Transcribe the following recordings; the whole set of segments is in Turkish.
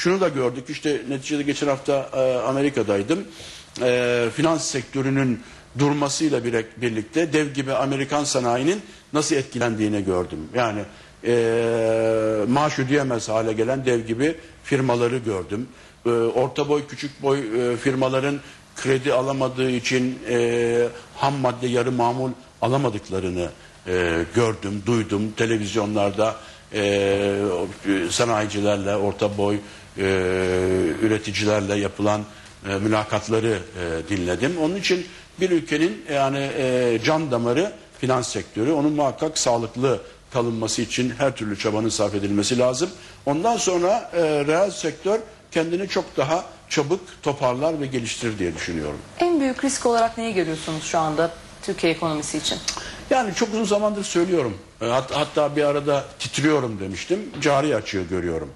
şunu da gördük. İşte neticede geçen hafta e, Amerika'daydım. E, finans sektörünün durmasıyla birlikte dev gibi Amerikan sanayinin nasıl etkilendiğini gördüm. Yani e, maaş ödeyemez hale gelen dev gibi firmaları gördüm. E, orta boy küçük boy e, firmaların kredi alamadığı için e, ham madde yarı mamul alamadıklarını e, gördüm, duydum televizyonlarda e, sanayicilerle, orta boy e, üreticilerle yapılan e, mülakatları e, dinledim. Onun için bir ülkenin yani e, can damarı finans sektörü, onun muhakkak sağlıklı kalınması için her türlü çabanın sarf edilmesi lazım. Ondan sonra e, reel sektör kendini çok daha çabuk toparlar ve geliştirir diye düşünüyorum. En büyük risk olarak neyi görüyorsunuz şu anda Türkiye ekonomisi için? Yani çok uzun zamandır söylüyorum. E, hat- hatta bir arada titriyorum demiştim. Cari açığı görüyorum.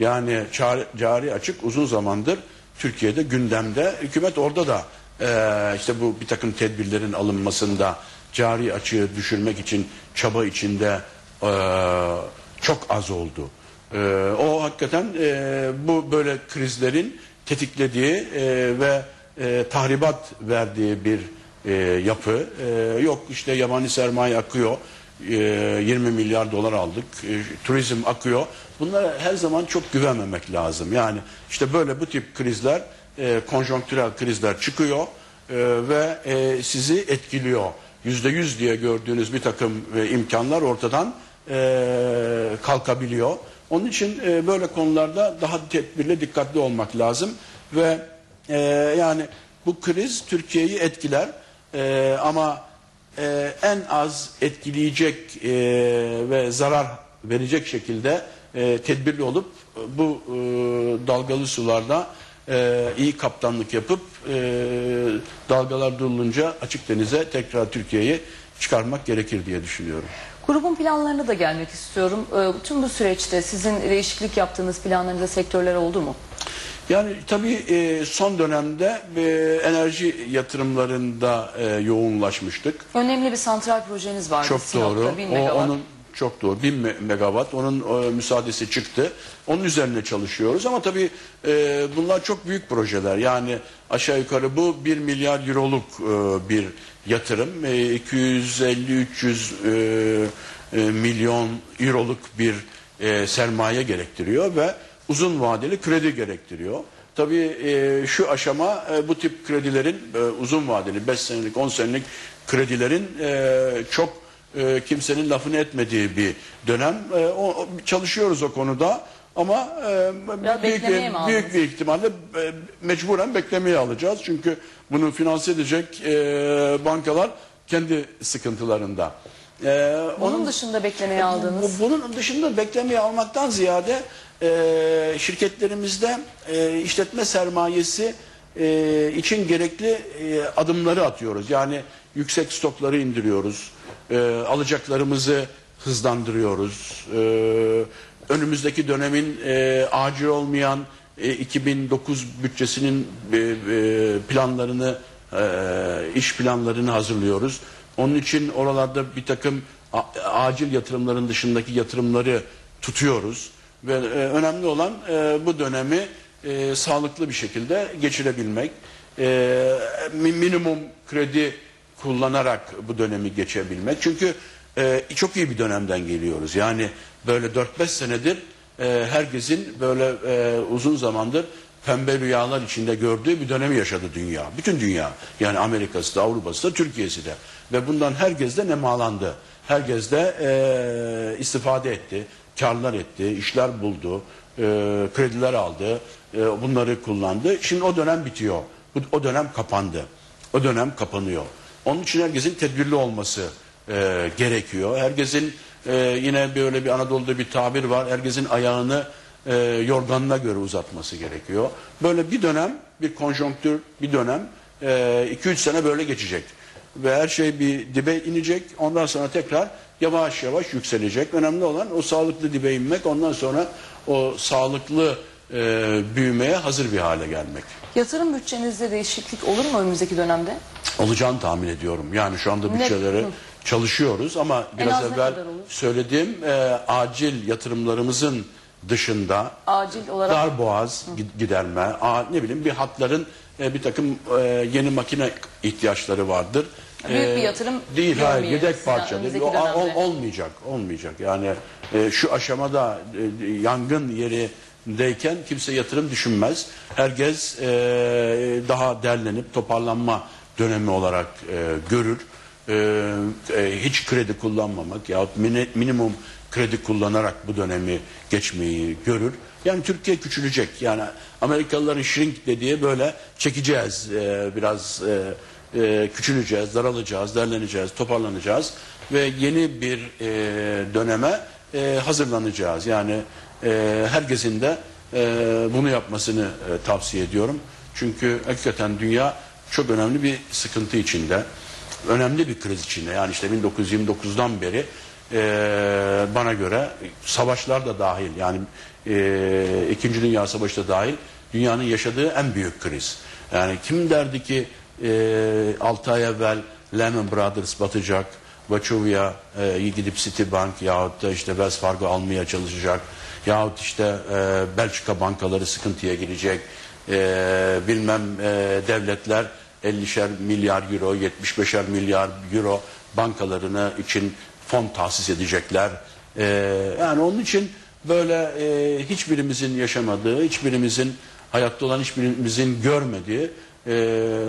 Yani cari, cari açık uzun zamandır Türkiye'de gündemde. Hükümet orada da e, işte bu bir takım tedbirlerin alınmasında cari açığı düşürmek için çaba içinde e, çok az oldu. E, o hakikaten e, bu böyle krizlerin tetiklediği e, ve e, tahribat verdiği bir e, yapı. E, yok işte yabancı sermaye akıyor. E, 20 milyar dolar aldık. E, turizm akıyor. Bunlara her zaman çok güvenmemek lazım. Yani işte böyle bu tip krizler, e, konjonktürel krizler çıkıyor e, ve e, sizi etkiliyor. Yüzde yüz diye gördüğünüz bir takım imkanlar ortadan kalkabiliyor. Onun için böyle konularda daha tedbirli, dikkatli olmak lazım ve yani bu kriz Türkiye'yi etkiler ama e, en az etkileyecek e, ve zarar verecek şekilde e, tedbirli olup e, bu e, dalgalı sularda e, iyi kaptanlık yapıp e, dalgalar durulunca açık denize tekrar Türkiye'yi çıkarmak gerekir diye düşünüyorum. Grubun planlarına da gelmek istiyorum. Ee, Tüm bu süreçte sizin değişiklik yaptığınız planlarınızda sektörler oldu mu? Yani tabii e, son dönemde e, enerji yatırımlarında e, yoğunlaşmıştık. Önemli bir santral projeniz vardı Çok Sinop'ta, doğru. 1000 O, megawatt. onun çok doğru. 1000 me- megawatt. Onun e, müsaadesi çıktı. Onun üzerine çalışıyoruz ama tabii e, bunlar çok büyük projeler. Yani aşağı yukarı bu 1 milyar euroluk e, bir yatırım. E, 250-300 e, e, milyon euroluk bir e, sermaye gerektiriyor ve uzun vadeli kredi gerektiriyor. Tabii e, şu aşama e, bu tip kredilerin e, uzun vadeli 5 senelik 10 senelik kredilerin e, çok e, kimsenin lafını etmediği bir dönem. E, o, çalışıyoruz o konuda ama e, büyük, bir, aldınız? büyük bir ihtimalle e, mecburen beklemeye alacağız. Çünkü bunu finanse edecek e, bankalar kendi sıkıntılarında. E, Bunun dışında beklemeye aldığınız bu- Bunun dışında beklemeye almaktan ziyade e, şirketlerimizde e, işletme sermayesi e, için gerekli e, adımları atıyoruz. Yani yüksek stokları indiriyoruz. E, alacaklarımızı hızlandırıyoruz. E, önümüzdeki dönemin e, acil olmayan e, 2009 bütçesinin e, e, planlarını, e, iş planlarını hazırlıyoruz. Onun için oralarda bir takım acil yatırımların dışındaki yatırımları tutuyoruz. Ve e, önemli olan e, bu dönemi e, sağlıklı bir şekilde geçirebilmek. E, mi- minimum kredi kullanarak bu dönemi geçebilmek. Çünkü e, çok iyi bir dönemden geliyoruz. Yani böyle 4-5 senedir e, herkesin böyle e, uzun zamandır pembe rüyalar içinde gördüğü bir dönemi yaşadı dünya. Bütün dünya. Yani Amerika'sı da Avrupa'sı da Türkiye'si de. Ve bundan herkes de nemalandı. Herkes de e, istifade etti. Karlar etti. işler buldu. e, krediler aldı. e, bunları kullandı. Şimdi o dönem bitiyor. O dönem kapandı. O dönem kapanıyor. Onun için herkesin tedbirli olması e, gerekiyor. Herkesin e, yine böyle bir Anadolu'da bir tabir var. Herkesin ayağını e, yorganına göre uzatması gerekiyor. Böyle bir dönem, bir konjonktür, bir dönem 2-3 sene böyle geçecek. Ve her şey bir dibe inecek. Ondan sonra tekrar yavaş yavaş yükselecek. Önemli olan o sağlıklı dibe inmek. Ondan sonra o sağlıklı e, büyümeye hazır bir hale gelmek. yatırım bütçenizde değişiklik olur mu önümüzdeki dönemde? olacağını tahmin ediyorum. Yani şu anda Hı. çalışıyoruz ama biraz evvel söylediğim e, acil yatırımlarımızın dışında Acil olarak dar boğaz gi- giderme, a, ne bileyim bir hatların e, bir takım e, yeni makine ihtiyaçları vardır. Büyük E, bir yatırım değil hayır görmeyiz yedek parça değil. önümüzdeki O, ol- dönemde. olmayacak olmayacak yani e, şu aşamada e, yangın yerindeyken kimse yatırım düşünmez. Herkes e, daha derlenip toparlanma dönemi olarak e, görür. E, e, hiç kredi kullanmamak yahut mini- minimum kredi kullanarak bu dönemi geçmeyi görür. Yani Türkiye küçülecek. Yani Amerikalıların shrink dediği böyle çekeceğiz e, biraz e, e, küçüleceğiz, daralacağız, derleneceğiz, toparlanacağız ve yeni bir e, döneme e, hazırlanacağız. Yani e, herkesin de e, bunu yapmasını e, tavsiye ediyorum. Çünkü hakikaten dünya çok önemli bir sıkıntı içinde. Önemli bir kriz içinde. Yani işte 1929'dan beri e, bana göre savaşlar da dahil yani e, İkinci Dünya Savaşı da dahil dünyanın yaşadığı en büyük kriz. Yani kim derdi ki e, 6 ay evvel Lehman Brothers batacak, Wachovia e, gidip Citibank yahut da işte Wells Fargo almaya çalışacak yahut işte e, Belçika bankaları sıkıntıya girecek e, bilmem e, devletler 50'şer milyar euro 75'er milyar euro bankalarını için fon tahsis edecekler. E, yani onun için böyle e, hiçbirimizin yaşamadığı, hiçbirimizin hayatta olan hiçbirimizin görmediği e,